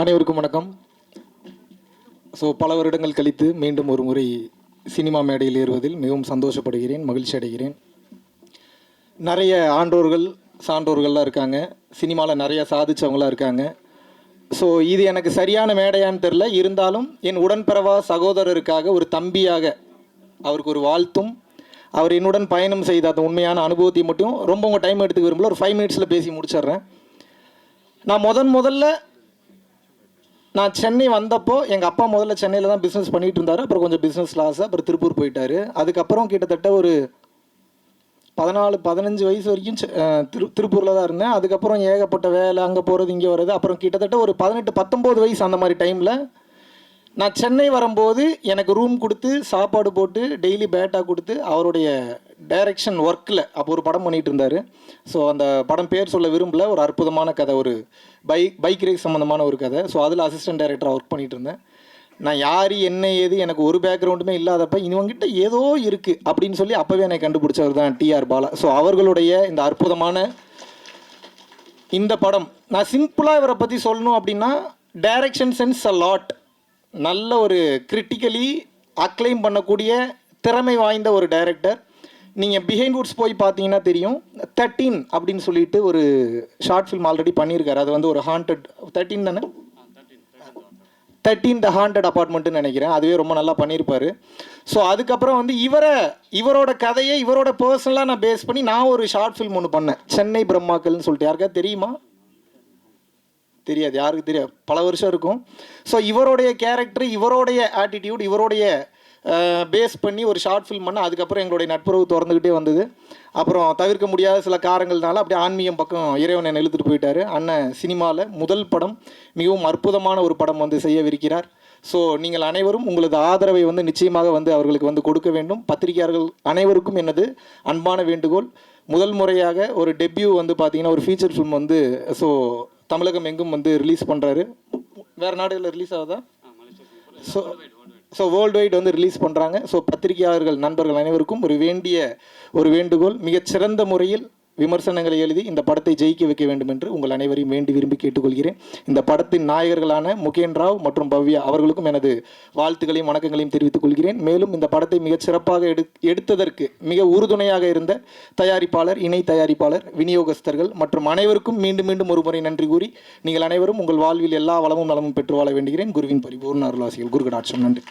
அனைவருக்கும் வணக்கம். ஸோ பல வருடங்கள் கழித்து மீண்டும் ஒரு முறை சினிமா மேடையில் ஏறுவதில் மிகவும் சந்தோஷப்படுகிறேன் மகிழ்ச்சி அடைகிறேன். நிறைய ஆண்டோர்கள் சான்றோர்கள்லாம் இருக்காங்க. சினிமாவில் நிறைய சாதிச்சவங்களாம் இருக்காங்க. ஸோ இது எனக்கு சரியான மேடையான்னு தெரில இருந்தாலும் என் உடன்பிறவா சகோதரருக்காக ஒரு தம்பியாக அவருக்கு ஒரு வாழ்த்தும் அவர் என்னுடன் பயணம் செய்த அந்த உண்மையான அனுபவத்தை மட்டும் ரொம்ப உங்கள் டைம் எடுத்துக்க விரும்பல. ஒரு ஃபைவ் மினிட்ஸில் பேசி முடிச்சிடுறேன். நான் முதன் முதல்ல நான் சென்னை வந்தப்போ எங்கள் அப்பா முதல்ல சென்னையில் தான் பிஸ்னஸ் பண்ணிட்டு இருந்தார் அப்புறம் கொஞ்சம் பிஸ்னஸ் லாஸ் அப்புறம் திருப்பூர் போயிட்டாரு. அதுக்கப்புறம் கிட்டத்தட்ட ஒரு பதினாலு பதினஞ்சு வயசு வரைக்கும் திரு திருப்பூரில் தான் இருந்தேன். அதுக்கப்புறம் ஏகப்பட்ட வேலை அங்கே போகிறது இங்கே வர்றது அப்புறம் கிட்டத்தட்ட ஒரு பதினெட்டு பத்தொம்போது வயசு அந்த மாதிரி டைமில் நான் சென்னை வரும்போது எனக்கு ரூம் கொடுத்து சாப்பாடு போட்டு டெய்லி பேட்டா கொடுத்து அவருடைய டைரக்ஷன் ஒர்க்கில் அப்போ ஒரு படம் பண்ணிட்டு இருந்தார் ஸோ அந்த படம் பேர் சொல்ல விரும்பல. ஒரு அற்புதமான கதை ஒரு பைக் பைக் ரேஸ் சம்மந்தமான ஒரு கதை. ஸோ அதில் அசிஸ்டன்ட் டைரக்டராக ஒர்க் பண்ணிட்டு இருந்தேன் நான் யார் என்ன ஏது எனக்கு ஒரு பேக்ரவுண்டுமே இல்லாதப்ப இவங்கிட்ட ஏதோ இருக்குது அப்படின்னு சொல்லி அப்போவே என்னை கண்டுபிடிச்சவர் தான் டிஆர் பாலா. ஸோ அவர்களுடைய இந்த அற்புதமான இந்த படம் நான் சிம்பிளாக இவரை பற்றி சொல்லணும் அப்படின்னா டைரக்ஷன் சென்ஸ் அ லாட் நல்ல ஒரு கிரிட்டிக்கலி அக்ளைம் பண்ணக்கூடிய திறமை வாய்ந்த ஒரு டைரக்டர் நீங்கள் பிஹைண்ட் வுட்ஸ் போய் பார்த்தீங்கன்னா தெரியும். தேர்ட்டீன் அப்படின்னு சொல்லிட்டு ஒரு ஷார்ட் ஃபில்ம் ஆல்ரெடி பண்ணியிருக்காரு. அது வந்து ஒரு ஹாண்டட் தேர்ட்டீன் தானே? தேர்ட்டீன் த ஹாண்டட் அப்பார்ட்மெண்ட்டுன்னு நினைக்கிறேன். அதுவே ரொம்ப நல்லா பண்ணியிருப்பார். ஸோ அதுக்கப்புறம் வந்து இவரை இவரோட கதையை இவரோட பர்சனலாக நான் பேஸ் பண்ணி நான் ஒரு ஷார்ட் ஃபில்ம் ஒன்று பண்ணேன். சென்னை பிரம்மாக்கள்னு சொல்லிட்டு. யாருக்கா தெரியுமா? தெரியாது. யாருக்கு தெரியாது. பல வருஷம் இருக்கும். ஸோ இவருடைய கேரக்டர் இவருடைய ஆட்டிடியூட் இவருடைய பேஸ் பண்ணி ஒரு ஷார்ட் ஃபில்ம் பண்ண அதுக்கப்புறம் எங்களுடைய நட்புறவு திறந்துக்கிட்டே வந்தது. அப்புறம் தவிர்க்க முடியாத சில காரணங்கள்னால அப்படியே ஆன்மீகம் பக்கம் இறைவனை இழுத்துட்டு போயிட்டாரு. அண்ணன் சினிமாவில் முதல் படம் மிகவும் அற்புதமான ஒரு படம் வந்து செய்யவிருக்கிறார். ஸோ நீங்கள் அனைவரும் உங்களது ஆதரவை வந்து நிச்சயமாக வந்து அவர்களுக்கு வந்து கொடுக்க வேண்டும். பத்திரிகையாளர்கள் அனைவருக்கும் எனது அன்பான வேண்டுகோள். முதல் முறையாக ஒரு டெபியூ வந்து பார்த்தீங்கன்னா ஒரு ஃபீச்சர் ஃபிலிம் வந்து ஸோ தமிழகம் எங்கும் வந்து ரிலீஸ் பண்ணுறாரு வேறு நாடுகளில் ரிலீஸ் ஆகுதா? ஸோ ஸோ வேர்ல்டு வைட் வந்து ரிலீஸ் பண்ணுறாங்க ஸோ பத்திரிகையாளர்கள் நண்பர்கள் அனைவருக்கும் ஒரு வேண்டிய ஒரு வேண்டுகோள் மிகச்சிறந்த முறையில் விமர்சனங்களை எழுதி இந்த படத்தை ஜெயிக்க வைக்க வேண்டும் என்று உங்கள் அனைவரையும் வேண்டி விரும்பி கேட்டுக்கொள்கிறேன். இந்த படத்தின் நாயகர்களான முகேன் ராவ் மற்றும் பவ்யா அவர்களுக்கும் எனது வாழ்த்துக்களையும் வணக்கங்களையும் தெரிவித்துக் கொள்கிறேன். மேலும் இந்த படத்தை மிகச் சிறப்பாக எடு எடுத்ததற்கு மிக உறுதுணையாக இருந்த தயாரிப்பாளர் இணை தயாரிப்பாளர் விநியோகஸ்தர்கள் மற்றும் அனைவருக்கும் மீண்டும் மீண்டும் ஒரு முறை நன்றி கூறி நீங்கள் அனைவரும் உங்கள் வாழ்வில் எல்லா வளமும் நலமும் பெற்று வாழ வேண்டுகிறேன். குருவின் பரிபூர்ண அருளாசிகள். குருகடாட்சம். நன்றி.